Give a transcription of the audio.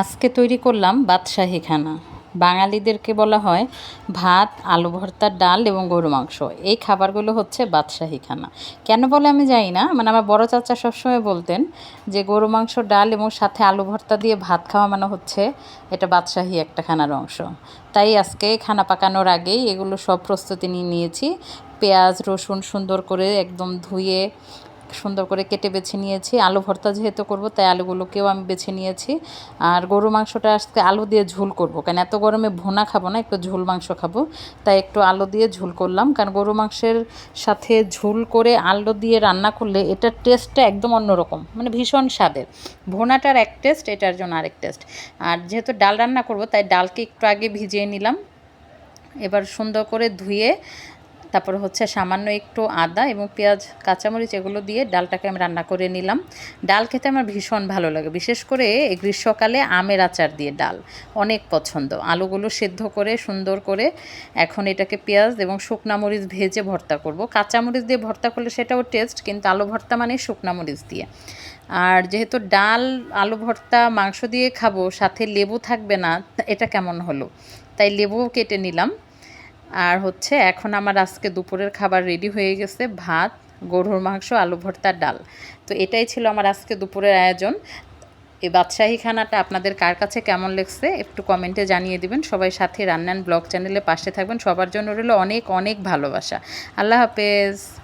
আজকে তৈরি করলাম বাদশাহী খানা। বাঙালিদেরকে বলা হয় ভাত, আলু ভর্তা, ডাল এবং গরু মাংস। এই খাবারগুলো হচ্ছে বাদশাহী খানা। কেন বলে আমি জানি না। মানে আমার বড় চাচা সবসময় বলতেন যে গরু, মাংস, ডাল এবং সাথে আলু ভর্তা দিয়ে ভাত খাওয়া মানে হচ্ছে এটা বাদশাহী একটা খানার অংশ। তাই আজকে খানা পাকানোর আগেই এগুলো সব প্রস্তুতি নিয়ে নিয়েছি। পেঁয়াজ, রসুন সুন্দর করে একদম ধুয়ে সুন্দর করে কেটে বেছে নিয়েছি। আলু ভর্তা যেহেতু করব, তাই আলুগুলোকেও আমি বেছে নিয়েছি। আর গরু মাংসটা আজকে আলু দিয়ে ঝোল করব, কারণ এত গরমে ভোনা খাব না, একটু ঝোল মাংস খাব। তাই একটু আলু দিয়ে ঝোল করলাম, কারণ গরু মাংসের সাথে ঝোল করে আলু দিয়ে রান্না করলে এটার টেস্টটা একদম অন্যরকম মানে ভীষণ স্বাদের। ভোনাটার এক টেস্ট, এটার জন্য আরেক টেস্ট। আর যেহেতু ডাল রান্না করব, তাই ডালকে একটু আগে ভিজিয়ে নিলাম। এবার সুন্দর করে ধুয়ে তারপর হচ্ছে সামান্য একটু আদা এবং পেঁয়াজ, কাঁচামরিচ এগুলো দিয়ে ডালটাকে আমি রান্না করে নিলাম। ডাল খেতে আমার ভীষণ ভালো লাগে, বিশেষ করে গ্রীষ্মকালে আমের আচার দিয়ে ডাল অনেক পছন্দ। আলুগুলো সেদ্ধ করে, সুন্দর করে এখন এটাকে পেঁয়াজ এবং শুকনা মরিচ ভেজে ভর্তা করব। কাঁচামরিচ দিয়ে ভর্তা করলে সেটাও টেস্ট কিন্তু আলু ভর্তা মানে শুকনা মরিচ দিয়ে। আর যেহেতু ডাল, আলু ভর্তা, মাংস দিয়ে খাব, সাথে লেবু থাকবে না, এটা কেমন হলো? তাই লেবুও কেটে নিলাম। আর হচ্ছে এখন আমার আজকে দুপুরের খাবার রেডি হয়ে গেছে, ভাত, গরুর মাংস, আলু ভর্তার ডাল। তো এটাই ছিল আমার আজকে দুপুরের আয়োজন। এই বাদশাহী খানাটা আপনাদের কার কাছে কেমন লেগছে একটু কমেন্টে জানিয়ে দিবেন। সবাই সাথে রান্নান ব্লগ চ্যানেলে পাশে থাকবেন। সবার জন্য রইল অনেক অনেক ভালোবাসা। আল্লাহ হাফেজ।